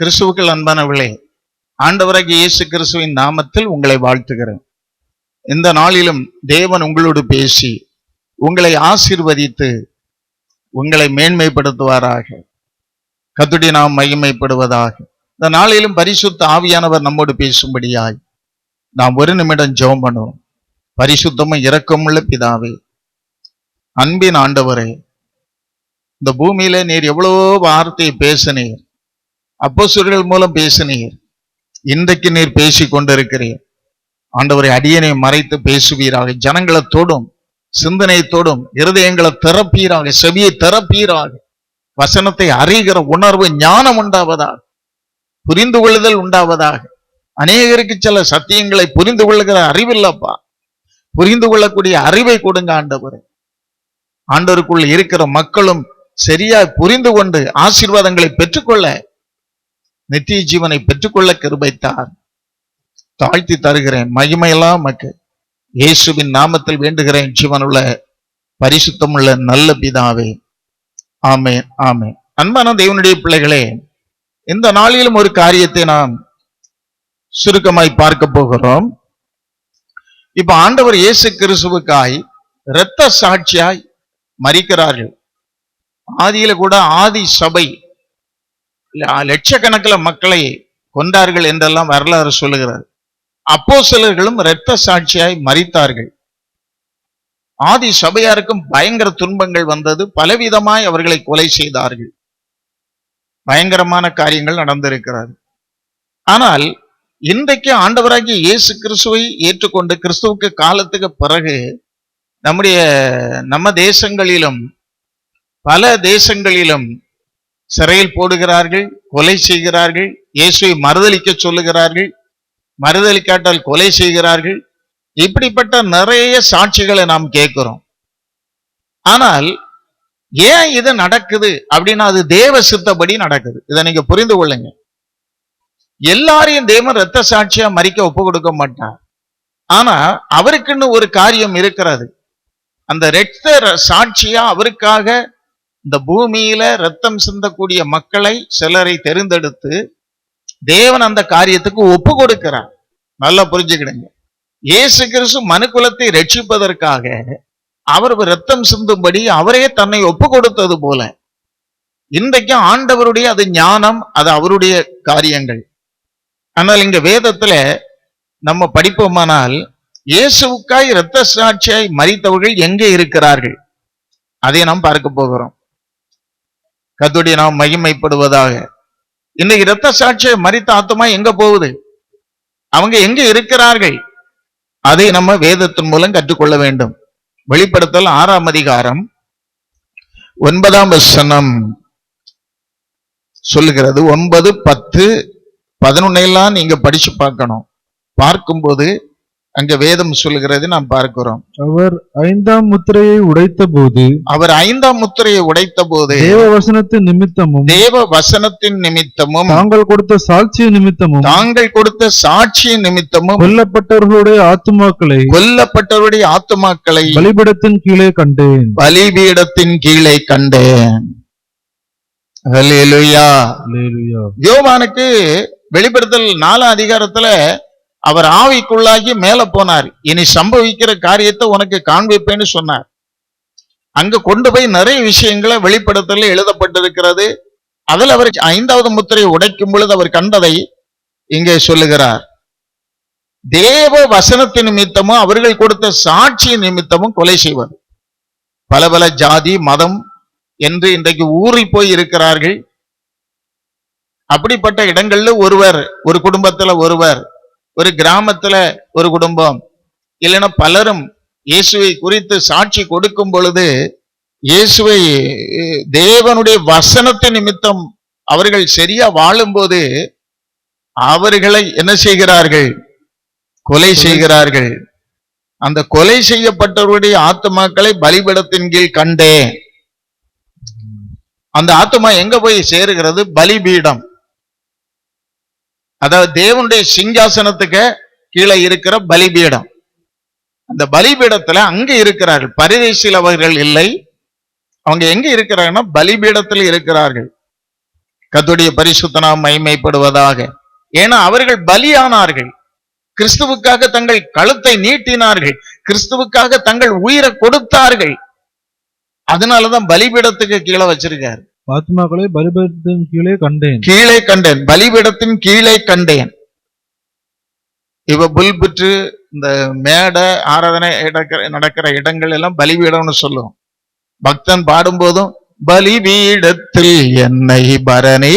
கிறிஸ்துவுக்கள் அன்பானவர்களே ஆண்டவராக இயேசு கிறிஸ்துவின் நாமத்தில் உங்களை வாழ்த்துகிறேன். இந்த நாளிலும் தேவன் உங்களோடு பேசி உங்களை ஆசீர்வதித்து உங்களை மேன்மைப்படுத்துவாராக. கத்துடி நாம் மகிமைப்படுவதாக. இந்த நாளிலும் பரிசுத்த ஆவியானவர் நம்மோடு பேசும்படியாய் நாம் ஒரு நிமிடம் ஜெபம் பண்ணுவோம். பரிசுத்தமும் இரக்கமுள்ள பிதாவே அன்பின் ஆண்டவரே இந்த பூமியில நீர் எவ்வளவோ வார்த்தையை பேசினீர். அப்போஸ்தலர்கள் மூலம் பேசினீர். இன்றைக்கு நீர் பேசி கொண்டிருக்கிறீர். ஆண்டவரை அடியனை மறைத்து பேசுவீராக. ஜனங்களை தொடும் சிந்தனை தொடும் இருதயங்களை திறப்பீராக செவியை திறப்பீராக. வசனத்தை அறிகிற உணர்வு ஞானம் உண்டாவதாக புரிந்து கொள்ளுதல் உண்டாவதாக. அநேகருக்கு சில சத்தியங்களை புரிந்து கொள்ளுகிற அறிவில்லப்பா. புரிந்து கொள்ளக்கூடிய அறிவை கொடுங்க ஆண்டவர். ஆண்டவருக்குள் இருக்கிற மக்களும் சரியா புரிந்து கொண்டு ஆசீர்வாதங்களை பெற்றுக்கொள்ள நித்திய ஜீவனை பெற்றுக்கொள்ள கிருபைத்தார். தாழ்த்தி தருகிறேன். மகிமையெல்லாம் மக்கு இயேசுவின் நாமத்தில் வேண்டுகிறேன். ஜீவனுள்ள பரிசுத்தமுள்ள நல்ல பிதாவே. ஆமே ஆமே அன்பான தேவனுடைய பிள்ளைகளே இந்த நாளிலும் ஒரு காரியத்தை நாம் சுருக்கமாய் பார்க்க போகிறோம். இப்ப ஆண்டவர் இயேசு கிறிஸ்துவுக்காய் இரத்த சாட்சியாய் மறிக்கிறார்கள் ஆதியில கூட ஆதி சபை லட்சக்கணக்கில் மக்களை கொண்டார்கள் என்றெல்லாம் வரலாறு சொல்லுகிறார் அப்போ சிலர்களும் இரத்த சாட்சியாய் மறித்தார்கள் ஆதி சபையாருக்கும் பயங்கர துன்பங்கள் வந்தது. பலவிதமாய் அவர்களை கொலை செய்தார்கள். பயங்கரமான காரியங்கள் நடந்திருக்கிறது. ஆனால் இன்றைக்கு ஆண்டவராகிய இயேசு கிறிஸ்துவை ஏற்றுக்கொண்டு கிறிஸ்துவுக்கு காலத்துக்கு பிறகு நம்முடைய நம்ம தேசங்களிலும் பல தேசங்களிலும் சிறையில் போடுகிறார்கள் கொலை செய்கிறார்கள் இயேசுவை மறுதளிக்க சொல்லுகிறார்கள் மறுதளிக்காட்டால் கொலை செய்கிறார்கள். இப்படிப்பட்ட நிறைய சாட்சிகளை நாம் கேட்கிறோம். ஆனால் ஏன் இது நடக்குது அப்படின்னா அது தேவ சித்தப்படி நடக்குது. இதை நீங்க புரிந்து கொள்ளுங்க. எல்லாரையும் தேவன் ரத்த சாட்சியா மறிக்க ஒப்பு கொடுக்க மாட்டார். ஆனா அவருக்குன்னு ஒரு காரியம் இருக்கிறது. அந்த இரத்த சாட்சியா அவருக்காக இந்த பூமியில ரத்தம் சிந்தக்கூடிய மக்களை சிலரை தெரிந்தெடுத்து தேவன் அந்த காரியத்துக்கு ஒப்பு கொடுக்கிறார். நல்லா புரிஞ்சுக்கிடுங்க. இயேசு கிறிஸ்து மனுக்குலத்தை ரட்சிப்பதற்காக அவர் ரத்தம் சிந்தும்படி அவரே தன்னை ஒப்பு கொடுத்தது போல. இன்றைக்கு ஆண்டவருடைய அது ஞானம் அது அவருடைய காரியங்கள். ஆனால் இங்க வேதத்துல நம்ம படிப்போமானால் இயேசுவுக்காய் இரத்த சாட்சியாய் மறித்தவர்கள் எங்கே இருக்கிறார்கள்? அதை நாம் பார்க்க போகிறோம். கத்துடைய நாம் மகிமைப்படுவதாக. இன்னைக்கு இரத்த சாட்சியை மறித்த ஆத்மா எங்க போகுது? அவங்க எங்க இருக்கிறார்கள்? அதை நம்ம வேதத்தின் மூலம் கற்றுக்கொள்ள வேண்டும். வெளிப்படுத்தல் ஆறாம் அதிகாரம் ஒன்பதாம் வசனம் சொல்லுகிறது. ஒன்பது பத்து பதினொன்னையெல்லாம் நீங்க படிச்சு பார்க்கணும். பார்க்கும்போது அங்க வேதம் சொல்லுகிறது நாம் பார்க்கிறோம். அவர் ஐந்தாம் முத்திரையை உடைத்த போது அவர் ஐந்தாம் முத்திரையை உடைத்த போது தேவ வசனத்து நிமித்தமும் தேவ வசனத்தின் நிமித்தமும் தாங்கள் கொடுத்த சாட்சிய நிமித்தமும் தாங்கள் கொடுத்த சாட்சியின் நிமித்தமும் கொல்லப்பட்டவர்களுடைய ஆத்துமாக்களை கொல்லப்பட்டவருடைய ஆத்துமாக்களை பலிபடத்தின் கீழே கண்டேன். பலிபீடத்தின் கீழே கண்டேன். யோவானுக்கு வெளிப்படுத்தல் நாலாம் அதிகாரத்துல அவர் ஆவிக்குள்ளாகி மேல போனார். இனி சம்பவிக்கிற காரியத்தை உனக்கு காண்பிப்பேன்னு சொன்னார். அங்க கொண்டு போய் நிறைய விஷயங்களை வெளிப்படுத்தல எழுதப்பட்டிருக்கிறது. அதில் அவர் ஐந்தாவது முத்திரையை உடைக்கும் பொழுது அவர் கண்டதை இங்கே சொல்லுகிறார். தேவ வசனத்தின் நிமித்தமும் அவர்கள் கொடுத்த சாட்சி நிமித்தமும் கொலை செய்வார் பல பல ஜாதி மதம் என்று இன்றைக்கு ஊரில் போய் இருக்கிறார்கள். அப்படிப்பட்ட இடங்கள்ல ஒருவர் ஒரு குடும்பத்துல ஒருவர் ஒரு கிராமத்துல ஒரு குடும்பம் இல்லைன்னா பலரும் இயேசுவை குறித்து சாட்சி கொடுக்கும் பொழுது இயேசுவை தேவனுடைய வசனத்து நிமித்தம் அவர்கள் சரியா வாழும்போது அவர்களை என்ன செய்கிறார்கள்? கொலை செய்கிறார்கள். அந்த கொலை செய்யப்பட்டவருடைய ஆத்துமாக்களை பலிபீடத்தின் கீழ் கண்டேன். அந்த ஆத்துமா எங்க போய் சேருகிறது? பலிபீடம். அதாவது தேவனுடைய சிங்காசனத்துக்கு கீழே இருக்கிற பலிபீடம். அந்த பலிபீடத்துல அங்க இருக்கிறார்கள். பரிதேசியில் அவர்கள் இல்லை. அவங்க எங்க இருக்கிறாங்கன்னா பலிபீடத்தில் இருக்கிறார்கள். கத்துடைய பரிசுத்தனா மைமைப்படுவதாக ஏன்னா அவர்கள் பலியானார்கள். கிறிஸ்துவுக்காக தங்கள் கழுத்தை நீட்டினார்கள். கிறிஸ்துவுக்காக தங்கள் உயிரை கொடுத்தார்கள். அதனாலதான் பலிபீடத்துக்கு கீழே வச்சிருக்காரு. ஆத்மாக்களை பலிபீடத்தின் கீழே கண்டேன். கீழே கண்டேன். பலிபீடத்தின் கீழே கண்டேன். இவ புல்புற்று இந்த மேடை ஆராதனை நடக்கிற நடக்கிற இடங்கள் எல்லாம் பலிபீடம்னு சொல்லுவோம். பக்தன் பாடும்போதும் பலிபீடத்தில் என்னை பரணே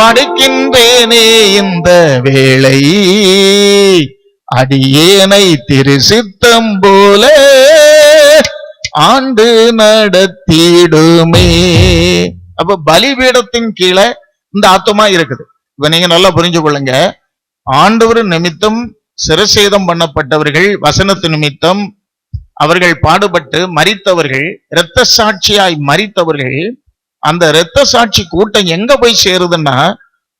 படைக்கின்றேனே இந்த வேளை. அடியேனை திரு சித்தம் போலே ஆண்டு நடத்திடுமே. அப்ப பலிபீடத்தின் கீழே இந்த ஆத்மா இருக்குது. இப்ப நீங்க நல்லா புரிஞ்சு கொள்ளுங்க. ஆண்டவர் நிமித்தம் சிரசேதம் பண்ணப்பட்டவர்கள் வசனத்து நிமித்தம் அவர்கள் பாடுபட்டு மறித்தவர்கள் இரத்த சாட்சியாய் மறித்தவர்கள் அந்த இரத்த சாட்சி கூட்டம் எங்க போய் சேருதுன்னா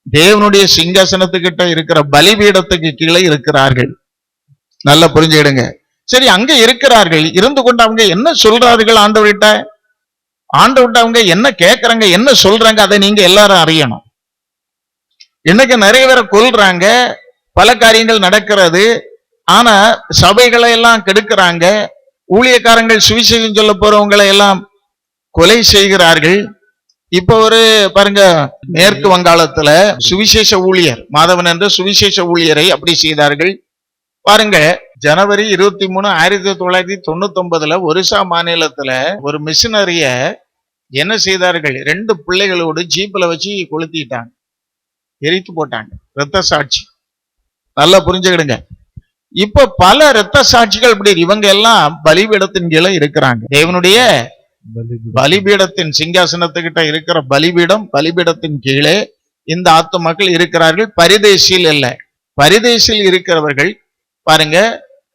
தேவனுடைய சிங்காசனத்துக்கிட்ட இருக்கிற பலிபீடத்துக்கு கீழே இருக்கிறார்கள். நல்லா புரிஞ்சுக்கிடுங்க. சரி அங்க இருக்கிறார்கள். இருந்து கொண்டு அவங்க என்ன சொல்றார்கள் ஆண்டவர்கிட்ட? ஆண்டவர்கிட்ட அவங்க என்ன கேட்கறாங்க என்ன சொல்றாங்க அதை நீங்க எல்லாரும் அறியணும். இன்னைக்கு நிறைய பேரை கொல்றாங்க பல காரியங்கள் நடக்கிறது. ஆனா சபைகளை எல்லாம் கெடுக்கிறாங்க. ஊழியக்காரங்கள் சுவிசேஷம் சொல்ல போறவங்களை எல்லாம் கொலை செய்கிறார்கள். இப்ப ஒரு பாருங்க மேற்கு வங்காளத்துல சுவிசேஷ ஊழியர் மாதவன் என்ற சுவிசேஷ ஊழியரை அப்படி செய்தார்கள். பாருங்க ஜனவரி இருபத்தி மூணு ஆயிரத்தி தொள்ளாயிரத்தி தொண்ணூத்தி ஒன்பதுல ஒரிசா மாநிலத்துல ஒரு மிஷினரிய என்ன செய்தார்கள்? ரெண்டு பிள்ளைகளோடு ஜீப்ல வச்சு கொளுத்திட்டாங்க. எரித்து போட்டாங்க. ரத்த சாட்சி. நல்லா புரிஞ்சுக்கிடுங்க. இப்ப பல ரத்த சாட்சிகள் இப்படி இவங்க எல்லாம் பலிபீடத்தின் கீழே இருக்கிறாங்க. தேவனுடைய. பலிபீடத்தின் சிங்காசனத்துக்கிட்ட இருக்கிற பலிபீடம் பலிபீடத்தின் கீழே இந்த ஆத்துமாக்கள் இருக்கிறார்கள். பரிதேசியில் அல்ல பரிதேசில் இருக்கிறவர்கள் பாருங்க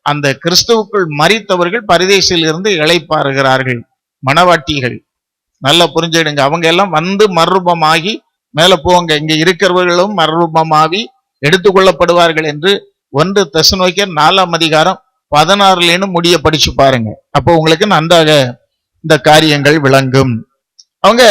அந்த கிறிஸ்துவுக்குள் மறித்தவர்கள் பரிதேசில் இருந்து இழைப்பாருகிறார்கள் மணவாட்டிகள் நல்லா புரிஞ்சிடுங்க அவங்க எல்லாம் வந்து மறுரூபமாகி மேல போவாங்க இங்க இருக்கிறவர்களும் மறுரூபமாகி எடுத்துக்கொள்ளப்படுவார்கள் என்று ஒன்று தெசநோக்கியர் நாலாம் அதிகாரம் பதினாறுலேன்னு முடிய படிச்சு பாருங்க. அப்போ உங்களுக்கு நன்றாக இந்த காரியங்கள் விளங்கும். அவங்க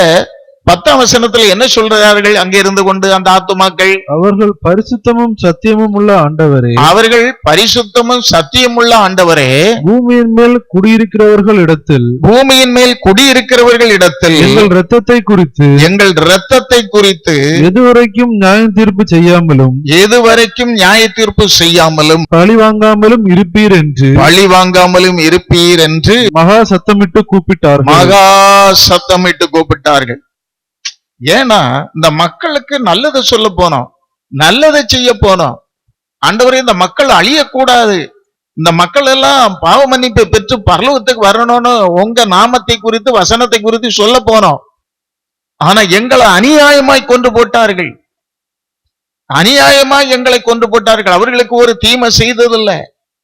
பத்தாம் வசனத்துல என்ன சொல்றார்கள்? அங்கே இருந்து கொண்டு அந்த ஆத்துமாக்கள். அவர்கள் பரிசுத்தமும் சத்தியமும் உள்ள ஆண்டவரே. அவர்கள் பரிசுத்தமும் சத்தியமுள்ள ஆண்டவரே. பூமியின் மேல் குடியிருக்கிறவர்கள் இடத்தில். பூமியின் மேல் குடியிருக்கிறவர்கள் இடத்தில். எங்கள் இரத்தத்தை குறித்து. எங்கள் இரத்தத்தை குறித்து. எதுவரைக்கும் நியாயம் தீர்ப்பு செய்யாமலும். எதுவரைக்கும் நியாய தீர்ப்பு செய்யாமலும். பழி வாங்காமலும் இருப்பீர் என்று. பழி வாங்காமலும் இருப்பீர் என்று. மகா சத்தமிட்டு கூப்பிட்டார்கள். மகா சத்தமிட்டு கூப்பிட்டார்கள். ஏன்னா இந்த மக்களுக்கு நல்லதை சொல்ல போனோம் நல்லதை செய்ய போனோம். ஆண்டவரே இந்த மக்கள் அழியக்கூடாது. இந்த மக்கள் எல்லாம் பாவ மன்னிப்பை பெற்று பரலோகத்துக்கு வரணும்னு உங்க நாமத்தை குறித்து வசனத்தை குறித்து சொல்ல போனோம். ஆனா எங்களை அநியாயமாய் கொண்டு போட்டார்கள். அநியாயமாய் எங்களை கொண்டு போட்டார்கள். அவர்களுக்கு ஒரு தீமை செய்ததில்லை.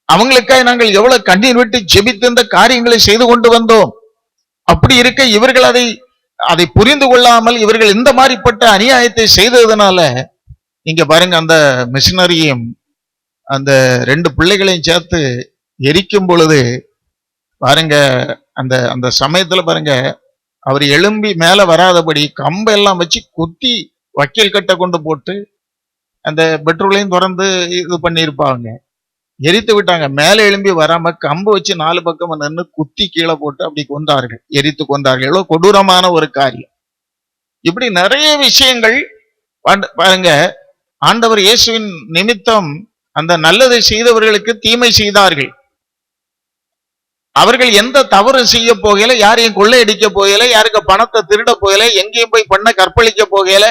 அவங்களுக்காக நாங்கள் எவ்வளவு கண்ணீர் விட்டு ஜெபித்து இந்த காரியங்களை செய்து கொண்டு வந்தோம். அப்படி இருக்க இவர்கள் அதை அதை புரிந்து கொள்ளாமல் இவர்கள் இந்த மாதிரிப்பட்ட அநியாயத்தை செய்ததுனால நீங்க பாருங்க அந்த மிஷினரியும் அந்த ரெண்டு பிள்ளைகளையும் சேர்த்து எரிக்கும் பொழுது பாருங்க அந்த அந்த சமயத்துல பாருங்க அவர் எழும்பி மேல வராதபடி கம்பெல்லாம் வச்சு குத்தி வக்கீல் கட்டை கொண்டு போட்டு அந்த பெட்ரோலையும் திறந்து இது பண்ணியிருப்பாங்க. எரித்து விட்டாங்க. மேலே எழும்பி வராம கம்பு வச்சு நாலு பக்கம் நின்று குத்தி கீழே போட்டு அப்படி கொண்டார்கள் எரித்து கொண்டார்கள் எவ்வளவு கொடூரமான ஒரு காரியம். இப்படி நிறைய விஷயங்கள் பாருங்க. ஆண்டவர் இயேசுவின் நிமித்தம் அந்த நல்லதை செய்தவர்களுக்கு தீமை செய்தார்கள். அவர்கள் எந்த தவறு செய்ய போகல யாரையும் கொள்ளையடிக்க போகல யாருக்கு பணத்தை திருட போகல எங்கேயும் போய் பண்ண கற்பழிக்க போகல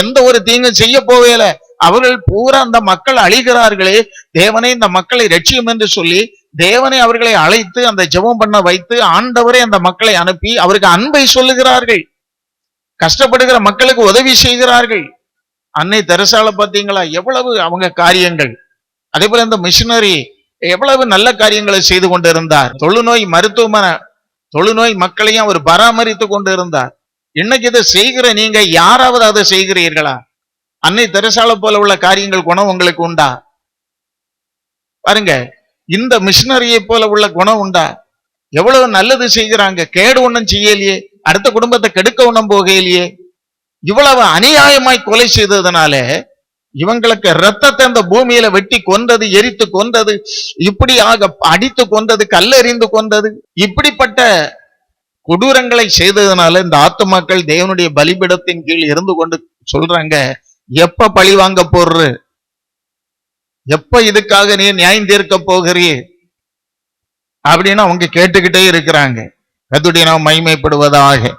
எந்த ஒரு தீங்கும் செய்ய போகல அவர்கள் பூரா அந்த மக்கள் அழிகிறார்களே தேவனை இந்த மக்களை ரட்சியும் என்று சொல்லி தேவனை அவர்களை அழைத்து அந்த ஜெபம் பண்ண வைத்து ஆண்டவரை அந்த மக்களை அனுப்பி அவருக்கு அன்பை சொல்லுகிறார்கள். கஷ்டப்படுகிற மக்களுக்கு உதவி செய்கிறார்கள். அன்னை தெரசால பாத்தீங்களா எவ்வளவு அவங்க காரியங்கள். அதே போல இந்த மிஷினரி எவ்வளவு நல்ல காரியங்களை செய்து கொண்டிருந்தார். தொழுநோய் மருத்துவமனை தொழுநோய் மக்களையும் அவர் பராமரித்து கொண்டு இருந்தார் இன்னைக்கு இதை செய்கிற நீங்க யாராவது அதை செய்கிறீர்களா? அன்னை தெரசால போல உள்ள காரியங்கள் குணம் உங்களுக்கு உண்டா? பாருங்க இந்த மிஷினரியை போல உள்ள குணம் உண்டா? எவ்வளவு நல்லது செய்கிறாங்க கேடு ஒண்ணும் செய்யலையே அடுத்த குடும்பத்தை கெடுக்க ஒண்ணும் போகலையே. இவ்வளவு அநியாயமாய் கொலை செய்ததுனால இவங்களுக்கு ரத்தத்தை அந்த பூமியில வெட்டி கொன்றது எரித்து கொன்றது இப்படியாக அடித்து கொன்றது கல்லெறிந்து கொன்றது இப்படிப்பட்ட கொடூரங்களை செய்ததுனால இந்த ஆத்துமாக்கள் தேவனுடைய பலிபிடத்தின் கீழ் இருந்து கொண்டு சொல்றாங்க எப்ப பழி வாங்க போடுற எப்ப இதுக்காக நீ நியாயம் தீர்க்க போகிறீ? அப்படின்னு அவங்க கேட்டுக்கிட்டே இருக்கிறாங்க. கத்துடைய நாம் மைமைப்படுவதாக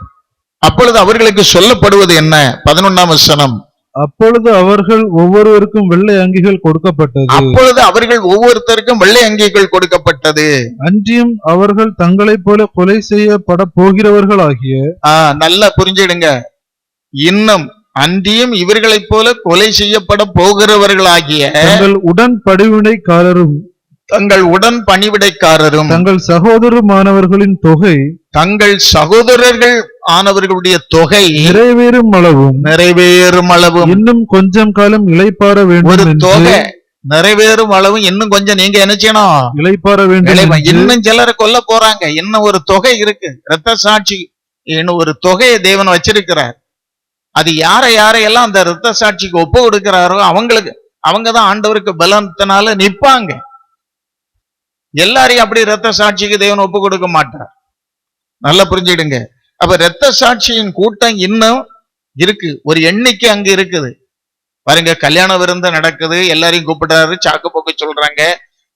அப்பொழுது அவர்களுக்கு சொல்லப்படுவது என்ன? பதினொன்னாம் வசனம். அப்பொழுது அவர்கள் ஒவ்வொருவருக்கும் வெள்ளை அங்கிகள் கொடுக்கப்பட்டது. அப்பொழுது அவர்கள் ஒவ்வொருத்தருக்கும் வெள்ளை அங்கிகள் கொடுக்கப்பட்டது. அன்றியும் அவர்கள் தங்களைப் போல கொலை செய்யப்பட போகிறவர்களாகிய ஆ, நல்லா புரிஞ்சிடுங்க. இன்னும் அன்றியும் இவர்களைப் போல கொலை செய்யப்பட போகிறவர்களாகிய தங்கள் உடன் படிவினைக்காரரும் தங்கள் உடன் பணிவிடைக்காரரும் தங்கள் சகோதரமானவர்களின் தொகை தங்கள் சகோதரர்கள் ஆனவர்களுடைய தொகை நிறைவேறும் அளவும் நிறைவேறும் அளவும். இன்னும் கொஞ்சம் காலம் இளைப்பாற ஒரு வேண்டும் தொகை நிறைவேறும் அளவும் இன்னும் கொஞ்சம் நீங்க என்ன செய்யணும்? இளைப்பாற வேண்டும் இன்னும் சிலரை கொல்ல போறாங்க. இன்னும் ஒரு தொகை இருக்கு. ரத்த சாட்சி இன்னும் ஒரு தொகையை தேவன் வச்சிருக்கிறார். அது யாரை யாரையெல்லாம் அந்த ரத்த சாட்சிக்கு ஒப்பு கொடுக்கிறாரோ அவங்களுக்கு அவங்க தான் ஆண்டவருக்கு பலத்தினால நிப்பாங்க எல்லாரையும் அப்படி ரத்த சாட்சிக்கு தேவன் ஒப்பு கொடுக்க மாட்டார். நல்லா புரிஞ்சுடுங்க அப்ப ரத்த சாட்சியின் கூட்டம் இன்னும் இருக்கு. ஒரு எண்ணிக்கை அங்க இருக்குது. பாருங்க கல்யாண விருந்து நடக்குது. எல்லாரையும் கூப்பிடுறாரு. சாக்கு போக்கு சொல்றாங்க.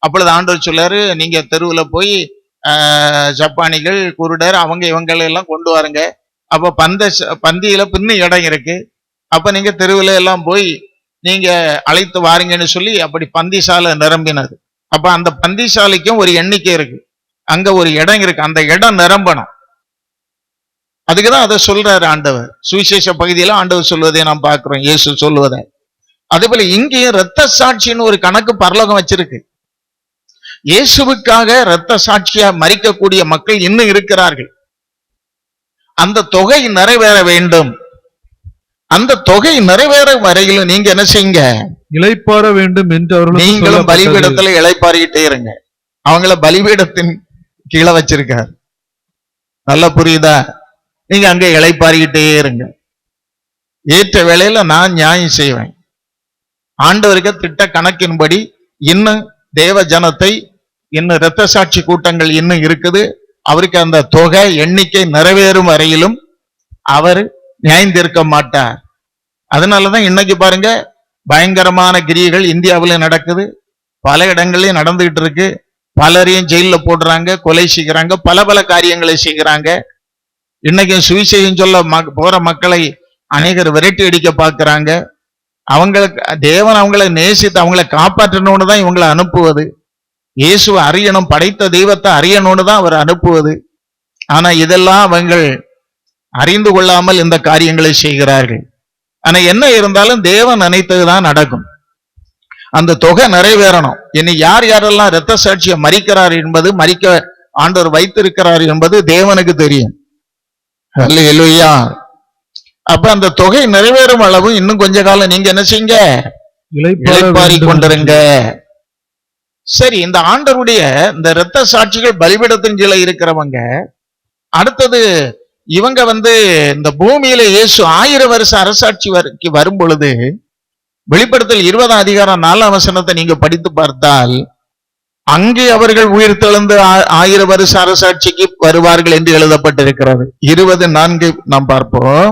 அப்பொழுது ஆண்டவர் சொல்லாரு நீங்க தெருவுல போய் ஆஹ், ஜப்பானிகள் குருடர் அவங்க இவங்களை எல்லாம் கொண்டு வாருங்க. அப்ப பந்த பந்தியில பின்ன இடம் இருக்கு. அப்ப நீங்க தெருவுல எல்லாம் போய் நீங்க அழைத்து வாருங்கன்னு சொல்லி அப்படி பந்திசாலை நிரம்பினது. அப்ப அந்த பந்திசாலைக்கும் ஒரு எண்ணிக்கை இருக்கு. அங்க ஒரு இடம் இருக்கு. அந்த இடம் நிரம்பணும். அதுக்குதான் அதை சொல்றாரு ஆண்டவர். சுவிசேஷ பகுதியில ஆண்டவர் சொல்வதை நாம் பார்க்கிறோம். இயேசு சொல்லுவதை அதே போல இங்கேயும் ரத்த சாட்சின்னு ஒரு கணக்கு பரலோகம் வச்சிருக்கு. இயேசுவுக்காக ரத்த சாட்சியா மறிக்கக்கூடிய மக்கள் இன்னும் இருக்கிறார்கள். அந்த தொகை நிறைவேற வேண்டும். அந்த தொகை நிறைவேற வரையிலும் நீங்க என்ன செய்யுங்க? இளைப்பாற வேண்டும் என்று அவர்களுக்கு நீங்களும். பலிபீடத்துல இளைப்பாறிக்கிட்டே இருங்க. அவங்கள பலிபீடத்தின் கீழே வச்சிருக்கார். நல்லா புரியுதா? நீங்க அங்க இளைப்பாறிக்கிட்டே இருங்க. ஏற்ற வேளையில நான் நியாயம் செய்வேன். ஆண்டவருக்கு திட்ட கணக்கின்படி இன்னும் தேவ ஜனத்தை இன்னும் இரத்த சாட்சி கூட்டங்கள் இன்னும் இருக்குது. அவருக்கு அந்த தொகை எண்ணிக்கை நிறைவேறும் வரையிலும் அவர் நியாயம் மாட்டார். அதனாலதான் இன்னைக்கு பாருங்க பயங்கரமான கிரியைகள் இந்தியாவில் நடக்குது. பல இடங்களையும் நடந்துகிட்டு இருக்கு. பலரையும் ஜெயில போடுறாங்க கொலை செய்கிறாங்க பல பல காரியங்களை செய்கிறாங்க. இன்னைக்கு சுவிசேஷம் சொல்ல மக்- போற மக்களை அநேகர் விரட்டி அடிக்க பார்க்கறாங்க. அவங்களுக்கு தேவன் அவங்களை நேசித்து அவங்களை காப்பாற்றணும்னு தான் இவங்களை அனுப்புவது. இயேசுவை அறியணும் படைத்த தெய்வத்தை அறியணும்னு தான் அவர் அனுப்புவது. ஆனா இதெல்லாம் அவங்கள் அறிந்து கொள்ளாமல் இந்த காரியங்களை செய்கிறார்கள். ஆனா என்ன இருந்தாலும் தேவன் நினைத்ததுதான் நடக்கும். அந்த தொகை நிறைவேறணும். இனி யார் யாரெல்லாம் இரத்த சாட்சியை மறிக்கிறார் என்பது மறிக்க ஆண்டவர் வைத்திருக்கிறார் என்பது தேவனுக்கு தெரியும். அல்லேலூயா. அப்ப அந்த தொகை நிறைவேறும் அளவு இன்னும் கொஞ்ச காலம் நீங்க என்ன செய்யுங்க? கொண்டிருங்க. சரி இந்த ஆண்டருடைய இந்த இரத்த சாட்சிகள் பலிபீடத்தின் கீழே இருக்கிறவங்க அடுத்தது இவங்க வந்து இந்த பூமியில இயேசு ஆயிரம் வருஷ அரசாட்சி வரைக்கு வரும் பொழுது வெளிப்படுத்தல் இருபதாம் அதிகாரம் நாலாம் வசனத்தை நீங்க படித்து பார்த்தால் அங்கே அவர்கள் உயிர் தெழுந்து ஆ- ஆயிரம் வருஷ அரசாட்சிக்கு வருவார்கள் என்று எழுதப்பட்டிருக்கிறது. இருபது நான்கு நாம் பார்ப்போம்.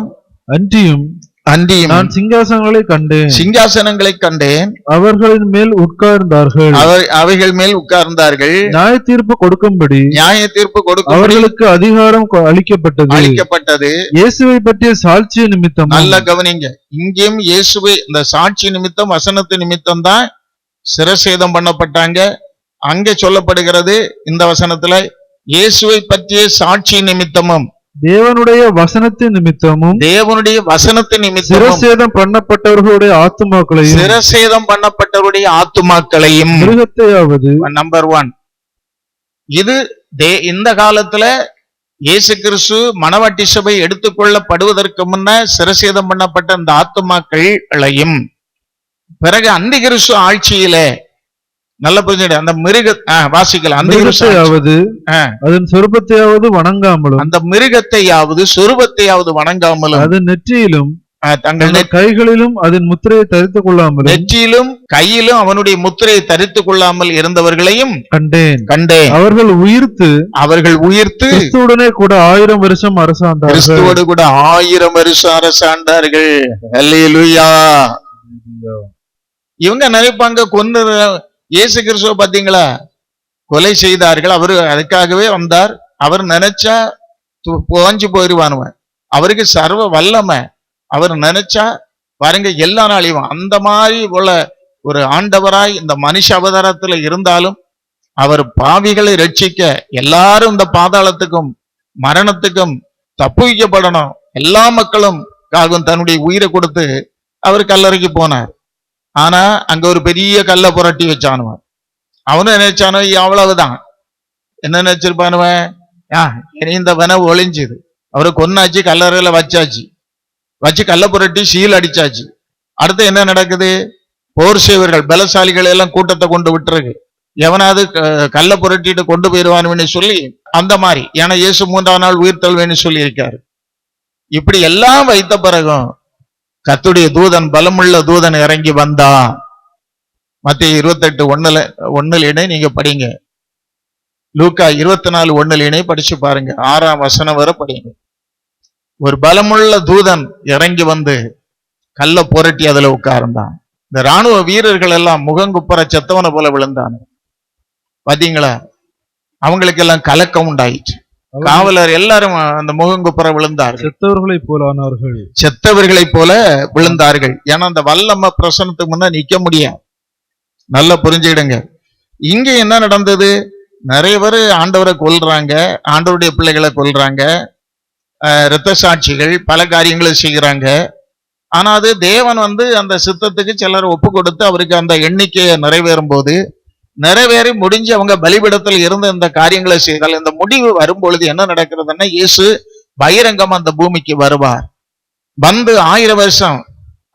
அன்றியும் அன்றியும் நான் சிங்காசனங்களை கண்டேன். சிங்காசனங்களை கண்டேன். அவர்களின் மேல் உட்கார்ந்தார்கள். அவர் அவைகள் மேல் உட்கார்ந்தார்கள். நியாய தீர்ப்பு கொடுக்கும்படி நியாய தீர்ப்பு கொடுக்கும் அவர்களுக்கு அதிகாரம் அளிக்கப்பட்டது. அளிக்கப்பட்டது. இயேசுவை பற்றிய சாட்சிய நிமித்தம்? நல்லா கவனிங்க. இங்கேயும் இயேசுவை இந்த சாட்சி நிமித்தம் வசனத்து நிமித்தம் தான் சிரசேதம் பண்ணப்பட்டாங்க. அங்கே சொல்லப்படுகிறது இந்த வசனத்துல இயேசுவை பற்றிய சாட்சி நிமித்தமும். தேவனுடைய வசனத்தின் நிமித்தமும் தேவனுடைய வசனத்து நிமித்தமும் சிரசேதம் பண்ணப்பட்டவர்களுடைய ஆத்துமாக்களையும் சிரசேதம் பண்ணப்பட்டவருடைய ஆத்துமாக்களையும். மிருகத்தையாவது நம்பர் ஒன் இது தே இந்த காலத்துல இயேசு கிறிஸ்து மணவாட்டி சபை எடுத்துக்கொள்ளப்படுவதற்கு முன்ன சிரசேதம் பண்ணப்பட்ட அந்த ஆத்துமாக்களையும். பிறகு அந்தி கிறிஸ்து ஆட்சியில நல்ல புரிஞ்சுடு அந்த மிருக ஆ, வாசிக்கலாம். அந்த மிருகத்தையாவது. அதன் சொருபத்தையாவது வணங்காமலும் அந்த மிருகத்தையாவது சொருபத்தையாவது வணங்காமலும் அதன் நெற்றியிலும் தங்கள் கைகளிலும் அதன் முத்திரையை தரித்துக் கொள்ளாமலும் நெற்றியிலும் கையிலும் அவனுடைய முத்திரையை தரித்துக் கொள்ளாமல் இருந்தவர்களையும் கண்டேன். கண்டேன். அவர்கள் உயிர்த்து அவர்கள் உயிர்த்து கிறிஸ்துவுடனே கூட ஆயிரம் வருஷம் அரசாண்டார்கள். கிறிஸ்துவோடு கூட ஆயிரம் வருஷம் அரசாண்டார்கள். இவங்க நினைப்பாங்க கொண்டு இயேசு கிறிஸ்துவ பாத்தீங்களா கொலை செய்தார்கள். அவர் அதுக்காகவே வந்தார். அவர் நினைச்சா புகஞ்சு போயிருவானுவன். அவருக்கு சர்வ வல்லமை. அவர் நினைச்சா பாருங்க எல்லா நாளையும் அந்த மாதிரி உள்ள ஒரு ஆண்டவராய் இந்த மனுஷ அவதாரத்துல இருந்தாலும் அவர் பாவிகளை ரட்சிக்க எல்லாரும் இந்த பாதாளத்துக்கும் மரணத்துக்கும் தப்புவிக்கப்படணும். எல்லா மக்களும் காகும் தன்னுடைய உயிரை கொடுத்து அவர் கல்லறைக்கு போனார். ஆனா அங்க ஒரு பெரிய கல்லை புரட்டி வச்சானுவன் அவனும் நினைச்சானோ அவ்வளவுதான். என்ன நினைச்சிருப்பானுவன் ஆ இனி இந்த வன ஒளிஞ்சுது அவரை கொன்னாச்சு கல்லறையில வச்சாச்சு. வச்சு கல்லை புரட்டி சீல் அடிச்சாச்சு. அடுத்து என்ன நடக்குது? போர் சேவர்கள் பலசாலிகள் எல்லாம் கூட்டத்தை கொண்டு விட்டுருக்கு. எவனாவது க- கல்லை புரட்டிட்டு கொண்டு போயிடுவானுன்னு சொல்லி அந்த மாதிரி. ஏன்னா இயேசு மூன்றாம் நாள் உயிர் தழுவேன்னு சொல்லியிருக்காரு. இப்படி எல்லாம் வைத்த பிறகும் கத்துடைய தூதன் பலமுள்ள தூதன் இறங்கி வந்தான் மத்திய இருபத்தெட்டு ஒன்னுல ஒண்ணுல நீங்க படிங்க. லூக்கா இருபத்தி நாலு ஒண்ணுல படிச்சு பாருங்க. ஆறாம் வசனம் வரை படிங்க. ஒரு பலமுள்ள தூதன் இறங்கி வந்து கல்ல புரட்டி அதுல உட்கார்ந்தான். இந்த ராணுவ வீரர்கள் எல்லாம் முகங்குப்புற செத்தவனை போல விழுந்தாங்க. பாத்தீங்களா? அவங்களுக்கு எல்லாம் கலக்கம் உண்டாயிற்று. காவலர் எல்லாரும் அந்த முகங்குப்புற விழுந்தார்கள். செத்தவர்களைப் போலானார்கள். செத்தவர்களைப் போல விழுந்தார்கள். ஏன்னா அந்த வல்லம்ம பிரசனத்துக்கு முன்ன நிக்க முடியாது. நல்லா புரிஞ்சுக்கிடுங்க. இங்க என்ன நடந்தது? நிறைய பேர் ஆண்டவரை கொல்றாங்க. ஆண்டவருடைய பிள்ளைகளை கொல்றாங்க. இரத்த சாட்சிகள் பல காரியங்களை செய்கிறாங்க. ஆனா அது தேவன் வந்து அந்த சித்தத்துக்கு சிலர் ஒப்பு கொடுத்து அவருக்கு அந்த எண்ணிக்கையை நிறைவேறும் போது நிறைவேறி முடிஞ்சு அவங்க பலிபிடத்தில் இருந்த இந்த காரியங்களை செய்தால் இந்த முடிவு வரும்பொழுது என்ன நடக்கிறதுன்னா இயேசு பகிரங்கம் அந்த பூமிக்கு வருவார். வந்து ஆயிரம் வருஷம்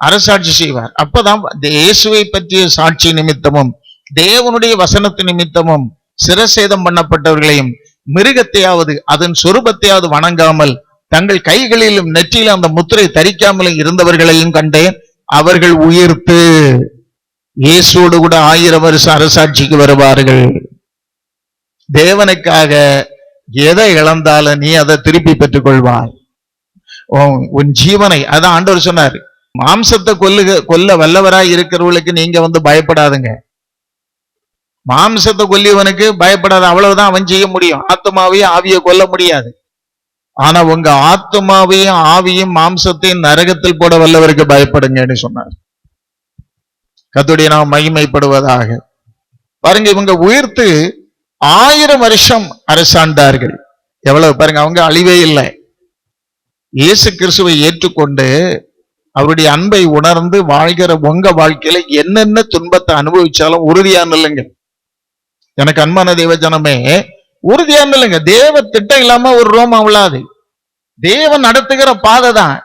அரசாட்சி செய்வார். அப்பதான் இயேசுவை பற்றிய சாட்சி நிமித்தமும் தேவனுடைய வசனத்து நிமித்தமும் சிரசேதம் பண்ணப்பட்டவர்களையும் மிருகத்தையாவது அதன் சொரூபத்தையாவது வணங்காமல் தங்கள் கைகளிலும் நெற்றியிலும் அந்த முத்திரை தரிக்காமலும் இருந்தவர்களையும் கண்டேன். அவர்கள் உயிர்த்து. இயேசுவோடு கூட ஆயிரம் வருஷம் அரசாட்சிக்கு வருவார்கள். தேவனுக்காக எதை இழந்தாலும் நீ அதை திருப்பி பெற்றுக் கொள்வாய் உன் ஜீவனை அதான் ஆண்டவர் சொன்னார். மாம்சத்தை கொல்லுக கொல்ல வல்லவராய் இருக்கிறவர்களுக்கு நீங்க வந்து பயப்படாதுங்க. மாம்சத்தை கொல்லியவனுக்கு பயப்படாத அவ்வளவுதான் அவன் செய்ய முடியும். ஆத்மாவையும் ஆவியை கொல்ல முடியாது. ஆனா உங்க ஆத்மாவையும் ஆவியும் மாம்சத்தையும் நரகத்தில் போட வல்லவருக்கு பயப்படுங்கன்னு சொன்னார். கத்துடைய நாம் மகிமைப்படுவதாக. பாருங்க இவங்க உயிர்த்து ஆயிரம் வருஷம் அரசாண்டார்கள். எவ்வளவு? பாருங்க அவங்க அழிவே இல்லை. இயேசு கிறிஸ்துவை ஏற்றுக்கொண்டு அவருடைய அன்பை உணர்ந்து வாழ்கிற உங்க வாழ்க்கையில என்னென்ன துன்பத்தை அனுபவிச்சாலும் உறுதியா நில்லுங்க. எனக்கு அன்பான தேவ ஜனமே உறுதியா நில்லுங்க. தேவ திட்டம் இல்லாம ஒரு ரோமம் விழாது தேவன் நடத்துகிற பாதை தான்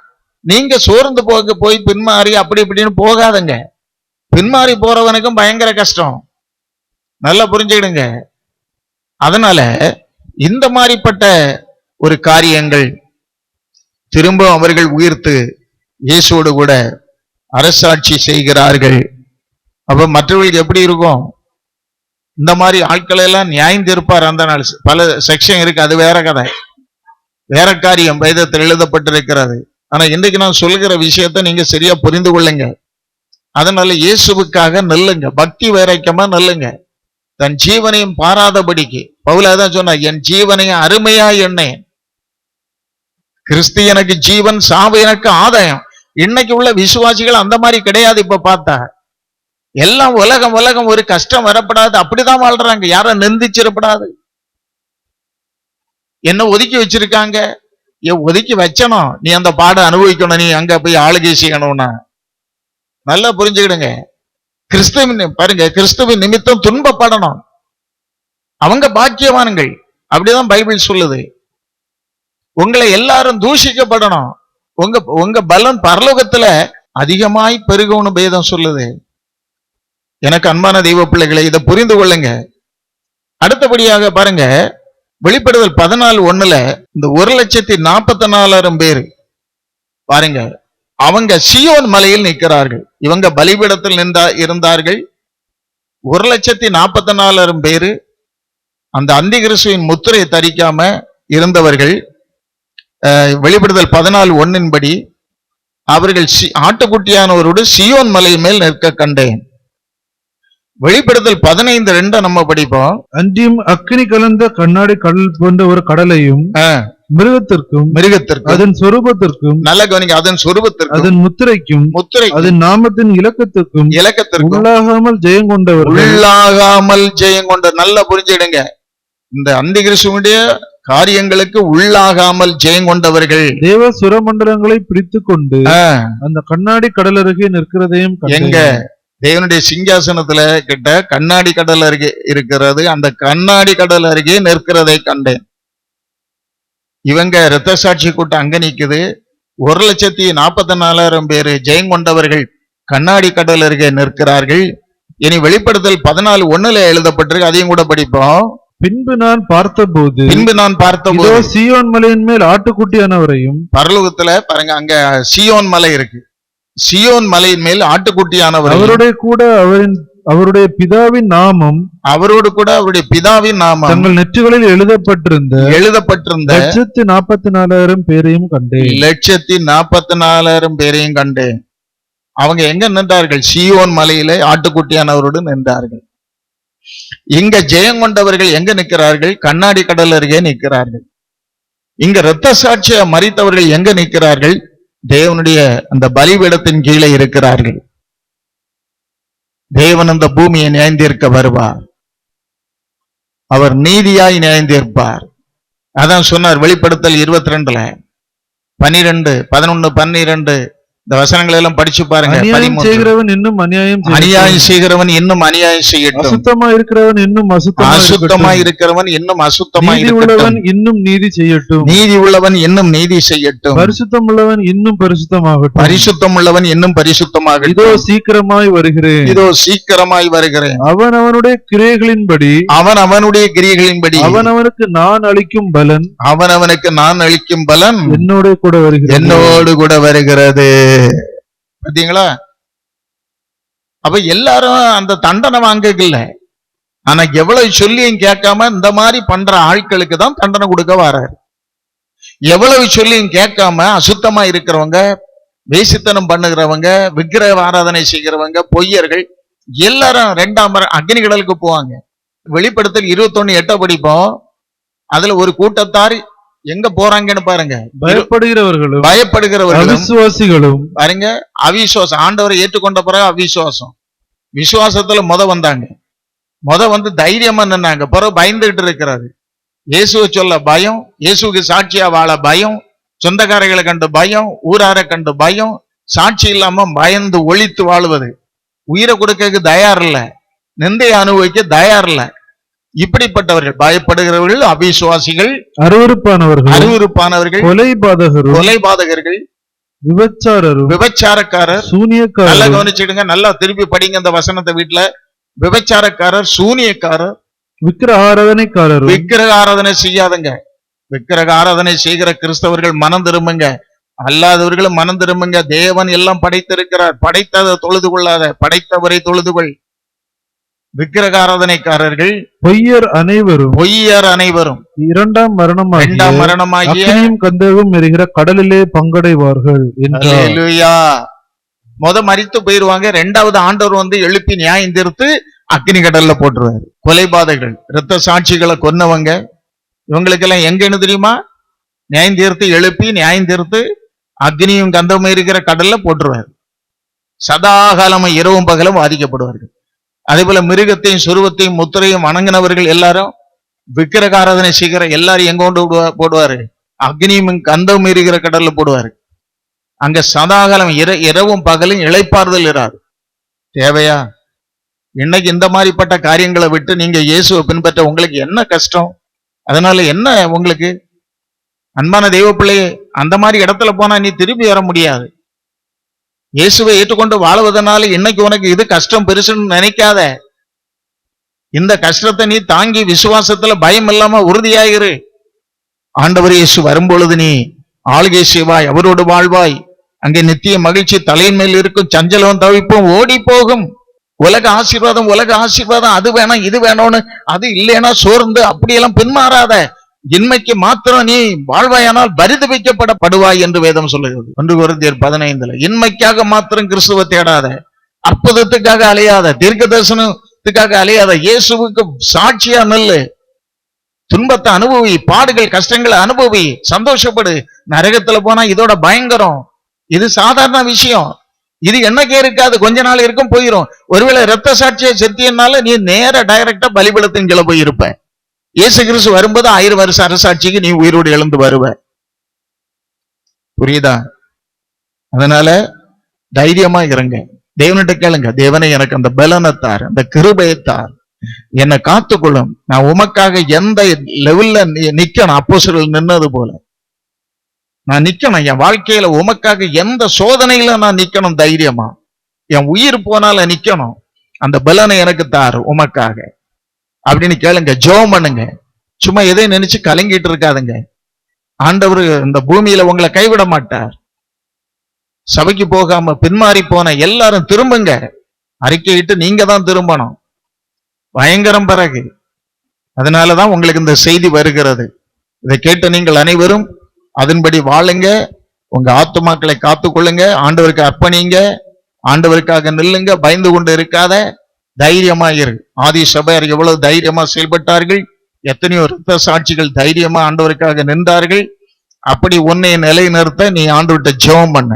நீங்க சோர்ந்து போக போய் பின்மாறி அப்படி இப்படின்னு போகாதங்க. பின்மாறி போறவனுக்கும் பயங்கர கஷ்டம். நல்லா புரிஞ்சுக்கிடுங்க. அதனால இந்த மாதிரிப்பட்ட ஒரு காரியங்கள் திரும்ப அவர்கள் உயிர்த்து இயேசுவோடு கூட அரசாட்சி செய்கிறார்கள். அப்ப மற்றவர்களுக்கு எப்படி இருக்கும்? இந்த மாதிரி ஆட்களை எல்லாம் நியாயம் தீர்ப்பார் அந்த நாள். பல செக்ஷன் இருக்கு அது வேற கதை. வேற காரியம் வேதத்தில் எழுதப்பட்டிருக்கிறது. ஆனா இன்றைக்கு நான் சொல்கிற விஷயத்தை நீங்க சரியா புரிந்து கொள்ளுங்க. அதனால இயேசுவுக்காக நெல்லுங்க. பக்தி வைராக்கியமா நெல்லுங்க. தன் ஜீவனையும் பாராதபடிக்கு பவுலாதான் சொன்னார் என் ஜீவனையும் அருமையா எண்ணேன். கிறிஸ்து எனக்கு ஜீவன் சாவு எனக்கு ஆதாயம். இன்னைக்கு உள்ள விசுவாசிகள் அந்த மாதிரி கிடையாது இப்ப பார்த்தா. எல்லாம் உலகம் உலகம் ஒரு கஷ்டம் வரப்படாது. அப்படிதான் வாழ்றாங்க. யாரும் நிந்திச்சிடப்படாது. என்ன ஒதுக்கி வச்சிருக்காங்க? ஒதுக்கி வச்சனும் நீ அந்த பாடம் அனுபவிக்கணும். நீ அங்க போய் ஆளுகை செய்யணும்னா. நல்லா புரிஞ்சுக்கிடுங்க. கிறிஸ்துவின் பாருங்க கிறிஸ்துவின் நிமித்தம் துன்பப்படணும். அவங்க பாக்கியவான்கள். அப்படிதான் பைபிள் சொல்லுது. உங்களை எல்லாரும் தூஷிக்கப்படணும். உங்க உங்க பலன் பரலோகத்துல அதிகமாய் பெருகணும் பேதம் சொல்லுது. எனக்கு அன்பான தெய்வ பிள்ளைகளை இதை புரிந்து கொள்ளுங்க. அடுத்தபடியாக பாருங்க வெளிப்படுதல் பதினாலு ஒண்ணுல இந்த ஒரு லட்சத்தி நாற்பத்தி நாலாயிரம் பேர் பாருங்க அவங்க சியோன் மலையில் நிற்கிறார்கள். இவங்க பலிபீடத்தில் நின்றா இருந்தார்கள். ஒரு லட்சத்தி நாற்பத்தி நாலாயிரம் பேரு அந்த அந்தி கிறிஸ்துவின் முத்திரையை தரிக்காம இருந்தவர்கள் வெளிப்படுதல் பதினாலு ஒன்னின்படி அவர்கள் சி- ஆட்டுக்குட்டியானவரோடு சியோன் மலை மேல் நிற்க கண்டேன். வெளிப்படுதல் பதினைந்து ரெண்ட நம்ம படிப்போம். அன்றியும் அக்கினி கலந்த கண்ணாடி கடல் போன்ற ஒரு கடலையும் மிருகத்திற்கும் மிருகத்திற்கு அதன் சொரூபத்திற்கும் நல்ல கவனிங்க அதன் சொரூபத்திற்கு அதன் முத்திரைக்கும் முத்திரை அதன் நாமத்தின் இலக்கத்திற்கும் இலக்கத்திற்கும் உள்ளாகாமல் ஜெயம் கொண்டவர்கள். உள்ளாகாமல் ஜெயம் கொண்ட நல்லா புரிஞ்சிடுங்க இந்த அந்தி கிறிஸ்துவனுடைய காரியங்களுக்கு உள்ளாகாமல் ஜெயம் கொண்டவர்கள். தேவ சுரமண்டலங்களை பிடித்துக் கொண்டு அந்த கண்ணாடி கடல் அருகே நிற்கிறதையும். எங்க? தேவனுடைய சிங்காசனத்துல கிட்ட கண்ணாடி கடல் அருகே இருக்கிறது. அந்த கண்ணாடி கடல் அருகே நிற்கிறதை கண்டேன். இவங்க இரத்த சாட்சி கூட்டம் அங்க நிக்குது. ஒரு லட்சத்தி நாற்பத்தி நாலாயிரம் பேரு ஜெயம் கொண்டவர்கள் கண்ணாடி கடல் அருகே நிற்கிறார்கள். இனி வெளிப்படுத்தல் பதினாலு ஒண்ணுல எழுதப்பட்டிருக்கு. அதையும் கூட படிப்போம். பின்பு நான் பார்த்தபோது பின்பு நான் இதோ பார்த்தபோது சீயோன் மலையின் மேல் ஆட்டுக்குட்டியானவரையும் பரலோகத்துல பாருங்க அங்க சியோன் மலை இருக்கு. சியோன் மலையின் மேல் ஆட்டுக்குட்டியானவர் அவருடைய கூட அவரின் அவருடைய பிதாவின் நாமம் அவரோடு கூட அவருடைய பிதாவின் நாமம் தங்கள் நெற்றிகளில் எழுதப்பட்டிருந்த எழுதப்பட்டிருந்த லட்சத்து நாற்பத்தி நாலாயிரம் பேரையும் கண்டேன். லட்சத்தி நாற்பத்தி நாலாயிரம் பேரையும் கண்டேன். அவங்க எங்க நின்றார்கள்? சியோன் மலையில ஆட்டுக்குட்டியானவரோடு நின்றார்கள். இங்க ஜெயம் கொண்டவர்கள் எங்க நிற்கிறார்கள்? கண்ணாடி கடல் அருகே நிற்கிறார்கள். இங்க இரத்த சாட்சிய மறித்தவர்கள் எங்க நிற்கிறார்கள்? தேவனுடைய அந்த பலிபீடத்தின் கீழே இருக்கிறார்கள். தேவன் அந்த பூமியை நியாயந்தீர்க்க வருவார். அவர் நீதியாய் நியாயந்தீர்ப்பார். அதான் சொன்னார் வெளிப்படுத்தல் இருபத்தி ரெண்டுல பனிரெண்டு பதினொன்னு பன்னிரெண்டு இந்த வசனங்களை எல்லாம் படிச்சு பாருங்க. செய்கிறவன் இன்னும் அநியாயம். அநியாயம் செய்கிறவன் இன்னும் அநியாயம் செய்யட்டும். அசுத்தமா இருக்கிறவன் இன்னும் அசுத்தமா. இருக்கிறவன் இன்னும் அசுத்தமா உள்ளவன் இன்னும் நீதி செய்யட்டும். நீதி உள்ளவன் இன்னும் நீதி செய்யட்டும். பரிசுத்தம் உள்ளவன் இன்னும் பரிசுத்தமாகட்டும். பரிசுத்தம் உள்ளவன் இன்னும் இதோ பரிசுத்தமாகட்டும் சீக்கிரமாய் வருகிறேன். இதோ சீக்கிரமாய் வருகிறேன். அவன் அவனுடைய கிரியைகளின்படி அவன் அவனுடைய கிரியைகளின்படி. அவன் அவனுக்கு நான் அளிக்கும் பலன் அவன் அவனுக்கு நான் அளிக்கும் பலன் என்னோட கூட வருகிறது. என்னோடு கூட வருகிறது. பார்த்தீங்களா அப்ப எல்லாரும் அந்த தண்டனை வாங்கல ஆனா எவ்வளவு சொல்லியும் கேட்காம இந்த மாதிரி பண்ற ஆட்களுக்கு தான் தண்டனை கொடுக்க வராரு. எவ்வளவு சொல்லியும் கேட்காம அசுத்தமா இருக்கிறவங்க வேசித்தனம் பண்ணுகிறவங்க விக்கிரக ஆராதனை செய்கிறவங்க பொய்யர்கள் எல்லாரும் ரெண்டாம் மர- அக்னி கடலுக்கு போவாங்க. வெளிப்படுத்தல் இருபத்தொன்னு எட்ட படிப்போம். அதுல ஒரு கூட்டத்தார் எங்க போறாங்கன்னு பாருங்க. பயப்படுகிறவர்களும் பயப்படுகிறவர்களும் அவிசுவாசிகளும் பாருங்க அவிசுவாசம். ஆண்டவரை ஏற்றுக்கொண்ட பிறகு அவிசுவாசம். விசுவாசத்துல முத வந்தாங்க. முத வந்து தைரியமா நின்னாங்க. பிறகு பயந்துகிட்டு இருக்கிறாரு. இயேசுவை சொல்ல பயம் இயேசுவுக்கு சாட்சியா வாழ பயம் சொந்தக்காரர்களை கண்டு பயம் ஊராரை கண்டு பயம் சாட்சி இல்லாம பயந்து ஒழித்து வாழ்வது. உயிரை கொடுக்க தயார் இல்ல. நிந்தையை அனுபவிக்க தயார் இல்ல. இப்படிப்பட்டவர்கள் பயப்படுகிறவர்கள் அவிசுவாசிகள் அருவருப்பானவர்களும் அருவருப்பானவர்கள் கொலைபாதகரும் கொலைபாதகர்கள் விபச்சாரரும் விபச்சாரக்காரர். நல்லா சூனியக்காரரும் கவனிச்சிடுங்க நல்லா திருப்பி படிங்க இந்த வசனத்தை வீட்டுல விபச்சாரக்காரர் சூனியக்காரர். விக்கிர ஆராதனைக்காரரும் விக்கிரக ஆராதனை செய்யாதங்க. விக்கிரக ஆராதனை செய்கிற கிறிஸ்தவர்கள் மனம் திரும்புங்க. அல்லாதவர்களும் மனம் திரும்புங்க. தேவன் எல்லாம் படைத்திருக்கிறார். படைத்ததை தொழுது கொள்ளாத படைத்தவரை தொழுது கொள். விக்கிரக ஆராதனைக்காரர்கள் பொய்யர் அனைவரும் பொய்யர் அனைவரும் இரண்டாம் மரணமாகிய இரண்டாம் மரணமாகிய கந்தகம் எரிகிற கடலிலே பங்கடைவார்கள் முத மரித்து போயிருவாங்க. ரெண்டாவது ஆண்டவர் வந்து எழுப்பி நியாயம் தீர்த்து அக்னி கடல்ல போட்டுருவாரு. கொலைபாதைகள் இரத்த சாட்சிகளை கொன்னவங்க. இவங்களுக்கெல்லாம் எங்கன்னு தெரியுமா? நியாயம் தீர்த்து எழுப்பி நியாயம் தீர்த்து அக்னியும் கந்தமும் இருக்கிற கடல்ல போட்டுருவாரு. சதாகாலமும் இரவும் பகலும் பாதிக்கப்படுவார்கள் அதே போல மிருகத்தையும் சுருவத்தையும் முத்திரையும் வணங்கினவர்கள் எல்லாரும் விக்கிரகாராதனை செய்கிற எல்லாரும் எங்க கொண்டு விடுவா- போடுவாரு? அக்னியும் கந்தமும் இருக்கிற கடல்ல போடுவாரு. அங்க சதாகாலம் இர இரவும் பகலும் இளைப்பாறுதல் இராது. தேவையா? இன்னைக்கு இந்த மாதிரிப்பட்ட காரியங்களை விட்டு நீங்க இயேசுவை பின்பற்ற உங்களுக்கு என்ன கஷ்டம்? அதனால என்ன உங்களுக்கு? அன்பான தெய்வ பிள்ளையே அந்த மாதிரி இடத்துல போனா நீ திரும்பி வர முடியாது. இயேசுவை ஏற்றுக்கொண்டு வாழ்வதனால இன்னைக்கு உனக்கு இது கஷ்டம் பெருசுன்னு நினைக்காத. இந்த கஷ்டத்தை நீ தாங்கி விசுவாசத்துல பயம் இல்லாம உறுதியாயிரு. ஆண்டவர் இயேசு வரும்பொழுது நீ ஆளுகை செய்வாய் அவரோடு வாழ்வாய். அங்கே நித்திய மகிழ்ச்சி தலையின் மேல் இருக்கும் சஞ்சலம் தவிப்பும் ஓடி போகும். உலக ஆசீர்வாதம் உலக ஆசீர்வாதம் அது வேணும் இது வேணும்னு அது இல்லைன்னா சோர்ந்து அப்படியெல்லாம் பின்மாறாத. இன்மைக்கு மாத்திரம் நீ வாழ்வாயானால் பரிதபிக்கப்படப்படுவாய் என்று வேதம் சொல்லுகிறது. ஒன்று குருந்தியர் பதினைந்துல இன்மைக்காக மாத்திரம் கிறிஸ்துவ தேடாத அற்புதத்துக்காக அலையாத தீர்க்க தரிசனத்துக்காக அலையாத இயேசுவுக்கு சாட்சியா நெல்லு. துன்பத்தை அனுபவி பாடுகள் கஷ்டங்களை அனுபவி சந்தோஷப்படு. நரகத்துல போனா இதோட பயங்கரம். இது சாதாரண விஷயம். இது என்னக்கே இருக்காது. கொஞ்ச நாள் இருக்கும் போயிரும். ஒருவேளை ரத்த சாட்சியை செத்தியனால நீ நேர டைரக்டா பலிபடத்தின் கீழே போயிருப்பேன் இயேசு கிறிஸ்து வரும்போது ஆயிரம் வருஷ அரசாட்சிக்கு நீ உயிரோடு எழுந்து வருவ. புரியுதா? அதனால தைரியமா இருங்க. தேவனிட்ட கேளுங்க. தேவனை எனக்கு அந்த பலனத்தார் அந்த கிருபயத்தார் என்னை காத்துக்கொள்ளும். நான் உமக்காக எந்த லெவல்ல நிக்கணும்? அப்போ நின்னது போல. நான் நிக்கணும். என் வாழ்க்கையில உமக்காக எந்த சோதனையில நான் நிக்கணும்? தைரியமா. என் உயிர் போனால நிக்கணும். அந்த பலனை எனக்கு தாரு உமக்காக. அப்படின்னு கேளுங்க ஜோம் பண்ணுங்க. சும்மா எதையும் நினைச்சு கலங்கிட்டு இருக்காதுங்க. ஆண்டவர் இந்த பூமியில உங்களை கைவிட மாட்டார். சபைக்கு போகாம பின்மாறி போன எல்லாரும் திரும்புங்க. அறிக்கையிட்டு நீங்க தான் திரும்பணும். பயங்கரம் பிறகு. அதனாலதான் உங்களுக்கு இந்த செய்தி வருகிறது. இதை கேட்ட நீங்கள் அனைவரும் அதன்படி வாழுங்க. உங்க ஆத்துமாக்களை காத்துக்கொள்ளுங்க. ஆண்டவருக்கு அர்ப்பணிங்க. ஆண்டவருக்காக நில்லுங்க. பயந்து கொண்டு இருக்காத. தைரியமா இரு. ஆதி சபையர் எவ்வளவு தைரியமா செயல்பட்டார்கள்? எத்தனையோ இரத்த சாட்சிகள் தைரியமா ஆண்டவருக்காக நின்றார்கள். அப்படி உன்னை நிலைநிறுத்த நீ ஆண்டவர்கிட்ட ஜெபம் பண்ண.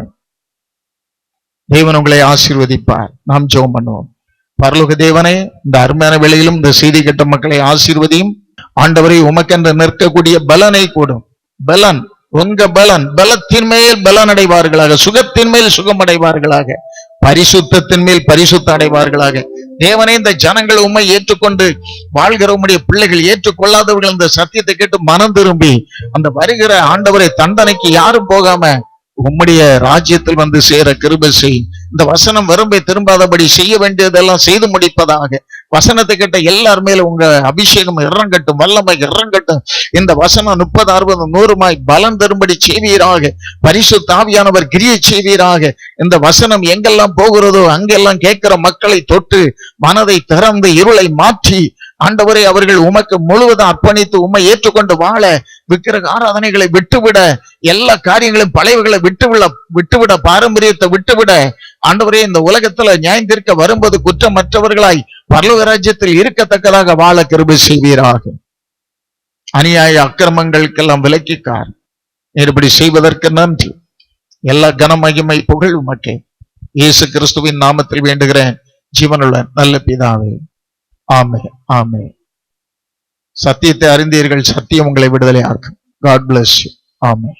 தேவன் உங்களை ஆசீர்வதிப்பார். நாம் ஜெபம் பண்ணுவோம். பரலோக தேவனே இந்த அருமையான வேளையிலும் இந்த செய்தி கட்ட மக்களை ஆசீர்வதியும். ஆண்டவரை உமக்கென்று நிற்கக்கூடிய பலனை கூடும். பலன் உங்க பலன் பலத்தின் மேல் பலன் அடைவார்களாக சுகத்தின் மேல் சுகம் அடைவார்களாக பரிசுத்தத்தின் மேல் பரிசுத்த அடைவார்களாக தேவனே இந்த ஜனங்கள் உண்மை ஏற்றுக்கொண்டு வாழ்கிற உம்முடைய பிள்ளைகள் ஏற்றுக்கொள்ளாதவர்கள் இந்த சத்தியத்தை கேட்டு மனம் திரும்பி அந்த வருகிற ஆண்டவரை தண்டனைக்கு யாரும் போகாம உம்முடைய ராஜ்யத்தில் வந்து சேர கிருபை செய். இந்த வசனம் வரும்பை திரும்பாதபடி செய்ய வேண்டியதெல்லாம் செய்து முடிப்பதாக வசனத்தை கேட்ட எல்லார் மேல உங்க அபிஷேகம் இறங்கட்டும் வல்லமை இறங்கட்டும். இந்த வசனம் முப்பது அறுபது நூறுமாய் பலம் தரும்படி செய்வீராக. பரிசு தாவியானவர் கிரிய செய்வீராக. இந்த வசனம் எங்கெல்லாம் போகிறதோ அங்கெல்லாம் கேட்கிற மக்களை தொட்டு மனதை திறந்து இருளை மாற்றி ஆண்டவரை அவர்கள் உமக்கு முழுவதும் அர்ப்பணித்து உம்மை ஏற்றுக்கொண்டு வாழ விக்கிரக ஆராதனைகளை விட்டுவிட எல்லா காரியங்களையும் பழைவுகளை விட்டுவிட விட்டுவிட பாரம்பரியத்தை விட்டுவிட ஆண்டவரே இந்த உலகத்துல நியாயந்திருக்க வரும்போது குற்றமற்றவர்களாய் பரலோக ராஜ்யத்தில் இருக்கத்தக்கதாக வாழ கிருபி செய்வீராக. அநியாய அக்கிரமங்களுக்கெல்லாம் விலக்கிக்கார். இப்படி செய்வதற்கு நன்றி. எல்லா கனமகிமை புகழ் உமக்கே இயேசு கிறிஸ்துவின் நாமத்தில் வேண்டுகிறேன். ஜீவனுள்ள நல்ல பிதாவே. ஆமே ஆமே சத்தியத்தை அறிந்தீர்கள் சத்தியம் உங்களை விடுதலை ஆக்கும் காட் பிளஸ் யூ ஆமே